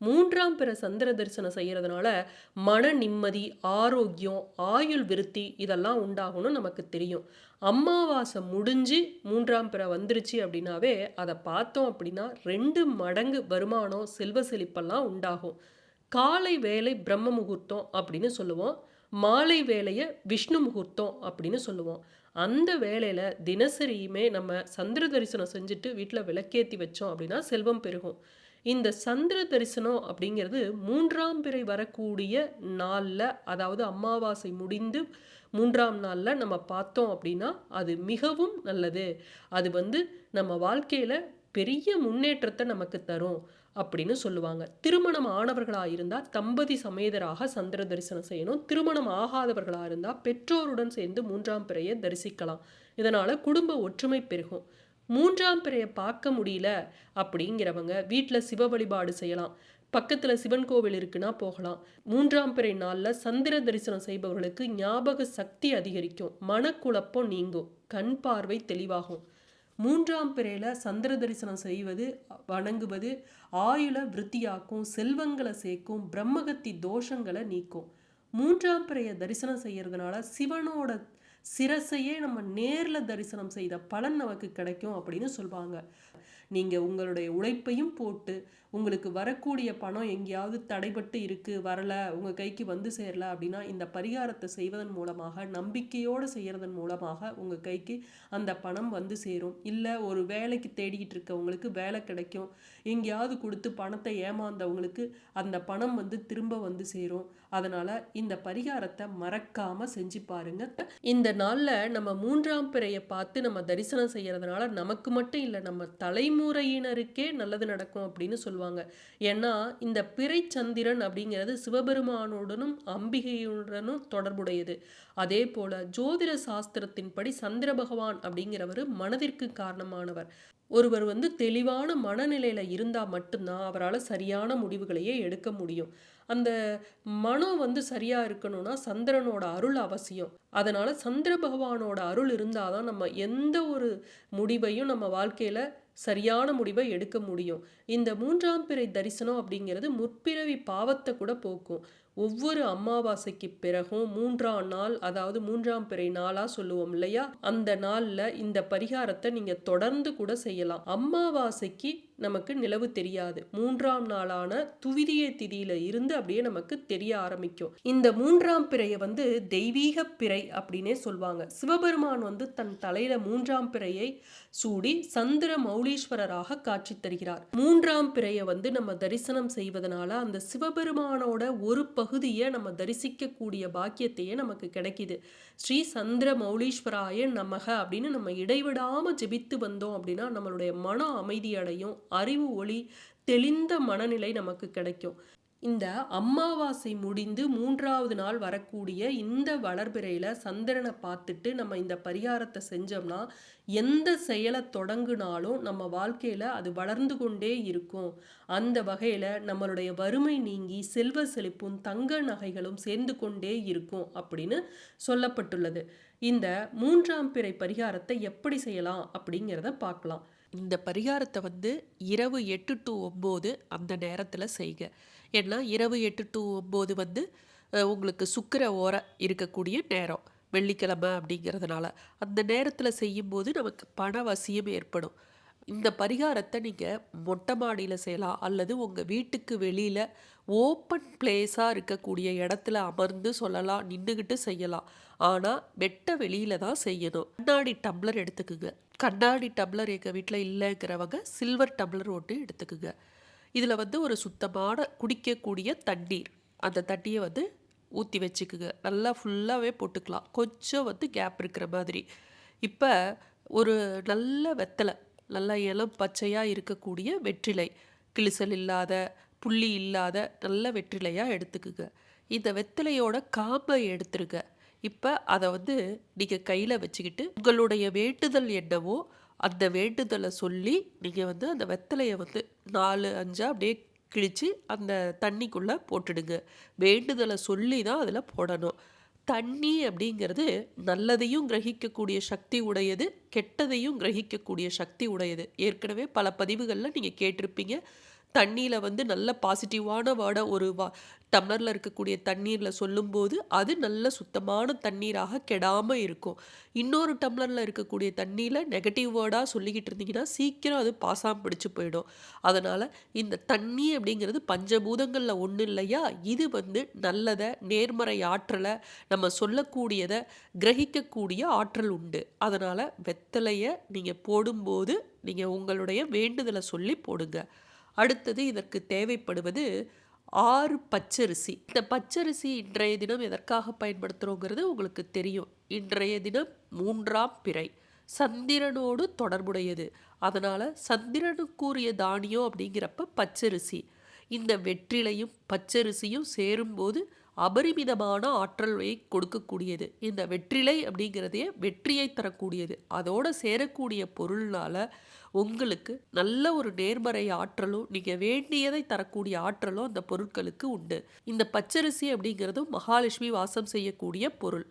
மூன்றாம் பிற சந்திர தரிசனம் செய்கிறதுனால மன நிம்மதி ஆரோக்கியம் ஆயுள் விருத்தி இதெல்லாம் உண்டாகும்னு நமக்கு தெரியும். அமாவாசை முடிஞ்சு மூன்றாம் பிற வந்துருச்சு அப்படின்னாவே அதை பார்த்தோம் அப்படின்னா ரெண்டு மடங்கு வருமானம் செல்வ செழிப்பெல்லாம் உண்டாகும். காலை வேலை பிரம்ம முகூர்த்தம் அப்படின்னு சொல்லுவோம். மாலை வேலையை விஷ்ணு முகூர்த்தம் அப்படின்னு சொல்லுவோம். அந்த வேலையில் தினசரியுமே நம்ம சந்திர தரிசனம் செஞ்சுட்டு வீட்டில் விளக்கேற்றி வச்சோம் அப்படின்னா செல்வம் பெருகும். இந்த சந்திர தரிசனம் அப்படிங்கிறது மூன்றாம் பிறை வரக்கூடிய நாளில் அதாவது அமாவாசை முடிந்து மூன்றாம் நாளில் நம்ம பார்த்தோம் அப்படின்னா அது மிகவும் நல்லது. அது வந்து நம்ம வாழ்க்கையில் பெரிய முன்னேற்றத்தை நமக்கு தரும் அப்படின்னு சொல்லுவாங்க. திருமணம் ஆனவர்களாக இருந்தால் தம்பதி சமேதராக சந்திர தரிசனம் செய்யணும். திருமணம் ஆகாதவர்களாக இருந்தால் பெற்றோருடன் சேர்ந்து மூன்றாம் பிறையை தரிசிக்கலாம். இதனால் குடும்ப ஒற்றுமை பெருகும். மூன்றாம் பிறையை பார்க்க முடியல அப்படிங்கிறவங்க வீட்டில் சிவ வழிபாடு செய்யலாம். பக்கத்தில் சிவன் கோவில் இருக்குன்னா போகலாம். மூன்றாம் பிறை நாளில் சந்திர தரிசனம் செய்பவர்களுக்கு ஞாபக சக்தி அதிகரிக்கும். மனக்குழப்பம் நீங்கும். கண் பார்வை தெளிவாகும். மூன்றாம் பிறையில் சந்திர தரிசனம் செய்வது வணங்குவது ஆயுள விருத்தியாக்கும் செல்வங்களை சேர்க்கும் பிரம்மகத்தி தோஷங்களை நீக்கும். மூன்றாம் பிறையை தரிசனம் செய்யறதுனால சிவனோட சிரசையே நம்ம நேரில் தரிசனம் செய்த பலன் நமக்கு கிடைக்கும் அப்படின்னு சொல்லுவாங்க நீங்கள் உங்களுடைய உழைப்பையும் போட்டு உங்களுக்கு வரக்கூடிய பணம் எங்கேயாவது தடைபட்டு இருக்குது வரலை உங்கள் கைக்கு வந்து சேரல அப்படின்னா இந்த பரிகாரத்தை செய்வதன் மூலமாக நம்பிக்கையோடு செய்கிறதன் மூலமாக உங்கள் கைக்கு அந்த பணம் வந்து சேரும். இல்லை ஒரு வேலைக்கு தேடிக்கிட்டு இருக்கவங்களுக்கு வேலை கிடைக்கும். எங்கேயாவது கொடுத்து பணத்தை ஏமாந்தவங்களுக்கு அந்த பணம் வந்து திரும்ப வந்து சேரும். அதனால் இந்த பரிகாரத்தை மறக்காமல் செஞ்சு பாருங்க. இந்த நாளில் நம்ம மூன்றாம் பிறையை பார்த்து நம்ம தரிசனம் செய்கிறதுனால நமக்கு மட்டும் இல்லை நம்ம தலைமுறையினருக்கே நல்லது நடக்கும் அப்படின்னு சொல்லுவாங்க. ஏன்னா இந்த பிறைச்சந்திரன் அப்படிங்கிறது சிவபெருமானுடனும் அம்பிகையுடனும் தொடர்புடையது. அதே போல ஜோதிட சாஸ்திரத்தின்படி சந்திர பகவான் அப்படிங்கிறவர் மனதிற்கு காரணமானவர். ஒருவர் வந்து தெளிவான மனநிலையில் இருந்தால் மட்டும்தான் அவரால் சரியான முடிவுகளையே எடுக்க முடியும். அந்த மனம் வந்து சரியாக இருக்கணும்னா சந்திரனோட அருள் அவசியம். அதனால் சந்திர பகவானோட அருள் இருந்தால் தான் நம்ம எந்த ஒரு முடிவையும் நம்ம வாழ்க்கையில் சரியான முடிவை எடுக்க முடியும். இந்த மூன்றாம் பிறை தரிசனம் அப்படிங்கிறது முற்பிறவி பாவத்தை கூட போக்கும். ஒவ்வொரு அமாவாசைக்கு பிறகும் மூன்றாம் நாள் அதாவது மூன்றாம் பிறை நாளாக சொல்லுவோம் இல்லையா? அந்த நாளில் இந்த பரிகாரத்தை நீங்கள் தொடர்ந்து கூட செய்யலாம். அமாவாசைக்கு நமக்கு நிலவு தெரியாது. மூன்றாம் நாளான துவிதிய திதியில இருந்து அப்படியே நமக்கு தெரிய ஆரம்பிக்கும். இந்த மூன்றாம் பிறையை வந்து தெய்வீக பிறை அப்படின்னே சொல்லுவாங்க சிவபெருமான் வந்து தன் தலையில மூன்றாம் பிறையை சூடி சந்திர மௌலீஸ்வரராக காட்சி தருகிறார். மூன்றாம் பிறையை வந்து நம்ம தரிசனம் செய்வதனால அந்த சிவபெருமானோட ஒரு பகுதியை நம்ம தரிசிக்கக்கூடிய பாக்கியத்தையே நமக்கு கிடைக்குது. ஸ்ரீ சந்திர மௌலீஸ்வராய நமக அப்படின்னு நம்ம இடைவிடாம ஜெபித்து வந்தோம் அப்படின்னா நம்மளுடைய மன அமைதி அடையும். அறிவு ஒளி தெளிந்த மனநிலை நமக்கு கிடைக்கும். இந்த அமாவாசை முடிந்து மூன்றாவது நாள் வரக்கூடிய இந்த வளர்பிறையில் சந்திரனை பார்த்துட்டு நம்ம இந்த பரிகாரத்தை செஞ்சோம்னா எந்த செயலை தொடங்குனாலும் நம்ம வாழ்க்கையில் அது வளர்ந்து கொண்டே இருக்கும். அந்த வகையில் நம்மளுடைய வறுமை நீங்கி செல்வ செழிப்பும் தங்க நகைகளும் சேர்ந்து கொண்டே இருக்கும் அப்படின்னு சொல்லப்பட்டுள்ளது. இந்த மூன்றாம் பிறை பரிகாரத்தை எப்படி செய்யலாம் அப்படிங்கிறத பார்க்கலாம். இந்த பரிகாரத்தை வந்து இரவு எட்டு டு ஒம்பது அந்த நேரத்தில் செய்க. ஏன்னா இரவு எட்டு டு ஒம்பது வந்து உங்களுக்கு சுக்கிர ஓரம் இருக்கக்கூடிய நேரம். வெள்ளிக்கிழமை அப்படிங்கிறதுனால. அந்த நேரத்தில் செய்யும்போது நமக்கு பண வசியம் ஏற்படும். இந்த பரிகாரத்தை நீங்கள் மொட்டை மாடியில் செய்யலாம். அல்லது உங்கள் வீட்டுக்கு வெளியில் ஓப்பன் பிளேஸாக இருக்கக்கூடிய இடத்துல அமர்ந்து சொல்லலாம் நின்றுக்கிட்டு செய்யலாம். ஆனால் வெட்ட வெளியில் தான் செய்யணும். கண்ணாடி டம்ளர் எடுத்துக்குங்க. கண்ணாடி டம்ளர் எங்கள் வீட்டில் இல்லைங்கிறவங்க சில்வர் டம்ளர் ஒன்று எடுத்துக்குங்க. இதில் வந்து ஒரு சுத்தமான குடிக்கக்கூடிய தண்ணீர். அந்த தண்ணியை வந்து ஊற்றி வச்சுக்குங்க. நல்லா ஃபுல்லாகவே போட்டுக்கலாம். கொஞ்சம் வந்து கேப் இருக்கிற மாதிரி. இப்போ ஒரு நல்ல வெத்தலை நல்லா இளம் பச்சையாக இருக்கக்கூடிய வெற்றிலை கிளிசல் இல்லாத புள்ளி இல்லாத நல்ல வெற்றிலையாக எடுத்துக்குங்க. இந்த வெத்திலையோட காம்பை எடுத்துருங்க. இப்போ அதை வந்து நீங்கள் கையில் வச்சுக்கிட்டு உங்களுடைய வேண்டுதல் என்னவோ அந்த வேண்டுதலை சொல்லி நீங்கள் வந்து அந்த வெத்தலையை வந்து நாலு அஞ்சா அப்படியே கிழித்து அந்த தண்ணிக்குள்ளே போட்டுடுங்க. வேண்டுதலை சொல்லி தான் அதில் போடணும். தண்ணி அப்படிங்கிறது நல்லதையும் கிரகிக்கக்கூடிய சக்தி உடையது கெட்டதையும் கிரகிக்கக்கூடிய சக்தி உடையது. ஏற்கனவே பல பதிவுகளில் நீங்கள் கேட்டிருப்பீங்க. தண்ணியில் வந்து நல்ல பாசிட்டிவான வேர்டை ஒரு வா டம்ளரில் இருக்கக்கூடிய தண்ணீரில் சொல்லும்போது, அது நல்ல சுத்தமான தண்ணீராக கெடாமல் இருக்கும். இன்னொரு டம்ளரில் இருக்கக்கூடிய தண்ணியில் நெகட்டிவ் வேர்டாக சொல்லிக்கிட்டு இருந்தீங்கன்னா, சீக்கிரம் அது பாசாமல் பிடிச்சி போயிடும். அதனால் இந்த தண்ணி அப்படிங்கிறது பஞ்சபூதங்களில் ஒன்றும் இல்லையா? இது வந்து நல்லதை நேர்மறை ஆற்றலை நம்ம சொல்லக்கூடியதை கிரகிக்கக்கூடிய ஆற்றல் உண்டு. அதனால் வெத்தலையை நீங்கள் போடும்போது, நீங்கள் உங்களுடைய வேண்டுதலை சொல்லி போடுங்க. அடுத்தது இதற்கு தேவைப்படுவது ஆறு பச்சரிசி. இந்த பச்சரிசி இன்றைய தினம் எதற்காக பயன்படுத்துகிறோங்கிறது உங்களுக்கு தெரியும். இன்றைய தினம் மூன்றாம் பிறை. சந்திரனோடு தொடர்புடையது. அதனால் சந்திரனுக்குரிய தானியம் அப்படிங்கிறப்ப பச்சரிசி. இந்த வெற்றிலையும், பச்சரிசியும் சேரும்போது அபரிமிதமான ஆற்றலை கொடுக்கக்கூடியது. இந்த வெற்றிலை அப்படிங்கிறதே வெற்றியை தரக்கூடியது. அதோடு சேரக்கூடிய பொருள்னால உங்களுக்கு நல்ல ஒரு நேர்மறை ஆற்றலும், நீங்கள் வேண்டியதை தரக்கூடிய ஆற்றலும் அந்த பொருட்களுக்கு உண்டு. இந்த பச்சரிசி அப்படிங்கிறதும் மகாலட்சுமி வாசம் செய்யக்கூடிய பொருள்.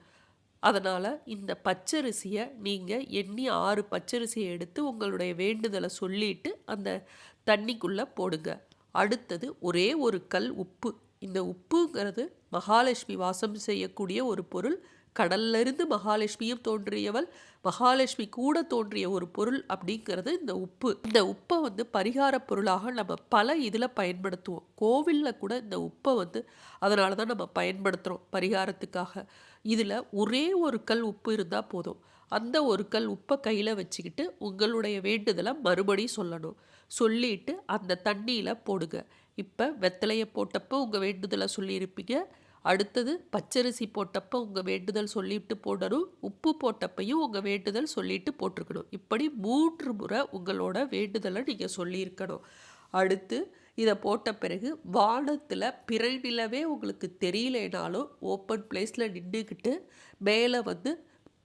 அதனால் இந்த பச்சரிசியை நீங்கள் எண்ணி ஆறு பச்சரிசியை எடுத்து உங்களுடைய வேண்டுதலை சொல்லிட்டு, அந்த தண்ணிக்குள்ளே போடுங்க. அடுத்தது ஒரே ஒரு கல் உப்பு. இந்த உப்புங்கிறது மகாலட்சுமி வாசம் செய்யக்கூடிய ஒரு பொருள். கடல்லிருந்து மகாலட்சுமியும் தோன்றியவள். மகாலட்சுமி கூட தோன்றிய ஒரு பொருள் அப்படிங்கிறது இந்த உப்பு. இந்த உப்பை வந்து பரிகார பொருளாக நம்ம பல இதில் பயன்படுத்துவோம். கோவில்ல கூட இந்த உப்பை வந்து அதனால தான் நம்ம பயன்படுத்துகிறோம் பரிகாரத்துக்காக. இதில் ஒரே ஒரு கல் உப்பு இருந்தால் போதும். அந்த ஒரு கல் உப்பை கையில் வச்சுக்கிட்டு, உங்களுடைய வேண்டுதலை மறுபடியும் சொல்லணும். சொல்லிட்டு அந்த தண்ணியில் போடுங்க. இப்போ வெத்தலையை போட்டப்போ உங்கள் வேண்டுதலை சொல்லியிருப்பீங்க. அடுத்தது பச்சரிசி போட்டப்போ உங்கள் வேண்டுதல் சொல்லிட்டு போடணும். உப்பு போட்டப்பையும் உங்கள் வேண்டுதல் சொல்லிட்டு போட்டிருக்கணும் இப்படி மூன்று முறை உங்களோட வேண்டுதலை நீங்கள் சொல்லியிருக்கணும். அடுத்து இதை போட்ட பிறகு வானத்தில் பிறை நிலவே உங்களுக்கு தெரியலைனாலும், ஓப்பன் பிளேஸில் நின்றுக்கிட்டு மேலே வந்து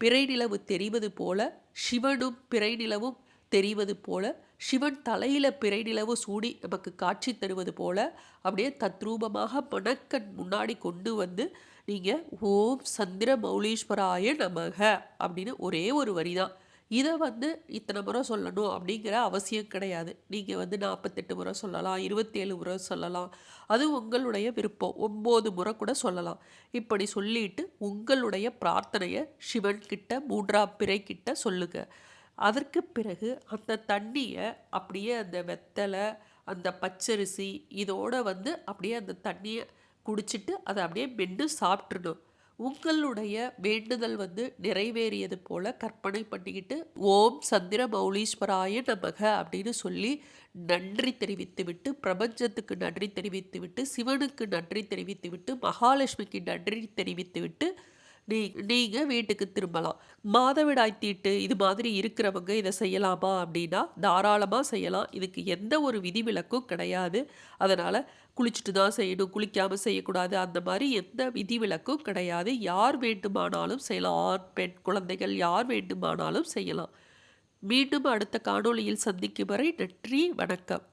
பிறை நிலவு தெரிவது போல, சிவனும் பிறை நிலவும் தெரிவது போல, சிவன் தலையில பிறை நிலவு சூடி நமக்கு காட்சி தருவது போல, அப்படியே தத்ரூபமாக மணக்கண் முன்னாடி கொண்டு வந்து, நீங்கள் "ஓம் சந்திர மௌலீஸ்வராய நமக" அப்படின்னு ஒரே ஒரு வரி தான். இதை வந்து இத்தனை முறை சொல்லணும் அப்படிங்கிற அவசியம் கிடையாது. நீங்கள் வந்து 48 முறை சொல்லலாம், 27 முறை சொல்லலாம். அது உங்களுடைய விருப்பம். ஒம்பது முறை கூட சொல்லலாம். இப்படி சொல்லிட்டு உங்களுடைய பிரார்த்தனைய சிவன் கிட்ட 3ஆம் பிறை அதற்கு பிறகு அந்த தண்ணியை அப்படியே அந்த வெத்தலை அந்த பச்சரிசி இதோடு வந்து அப்படியே அந்த தண்ணியை குடிச்சிட்டு, அதை அப்படியே மென்று சாப்பிட்றணும் உங்களுடைய வேண்டுதல் வந்து நிறைவேறியது போல கற்பனை பண்ணிக்கிட்டு, "ஓம் சந்திர மௌலீஸ்வராய நமக" அப்படின்னு சொல்லி நன்றி தெரிவித்துவிட்டு, பிரபஞ்சத்துக்கு நன்றி தெரிவித்துவிட்டு, சிவனுக்கு நன்றி தெரிவித்துவிட்டு, மகாலட்சுமிக்கு நன்றி தெரிவித்துவிட்டு, நீ நீங்கள் வீட்டுக்கு திரும்பலாம். மாதவிடாய் தீட்டு இது மாதிரி இருக்கிறவங்க இதை செய்யலாமா அப்படின்னா, தாராளமாக செய்யலாம். இதுக்கு எந்த ஒரு விதிவிலக்கும் கிடையாது. அதனால் குளிச்சுட்டு தான் செய்யணும், குளிக்காமல் செய்யக்கூடாது அந்த மாதிரி எந்த விதிவிலக்கும் கிடையாது. யார் வேண்டுமானாலும் செய்யலாம். ஆண், பெண், குழந்தைகள் யார் வேண்டுமானாலும் செய்யலாம். மீண்டும் அடுத்த காணொளியில் சந்திக்கும் வரை நன்றி, வணக்கம்.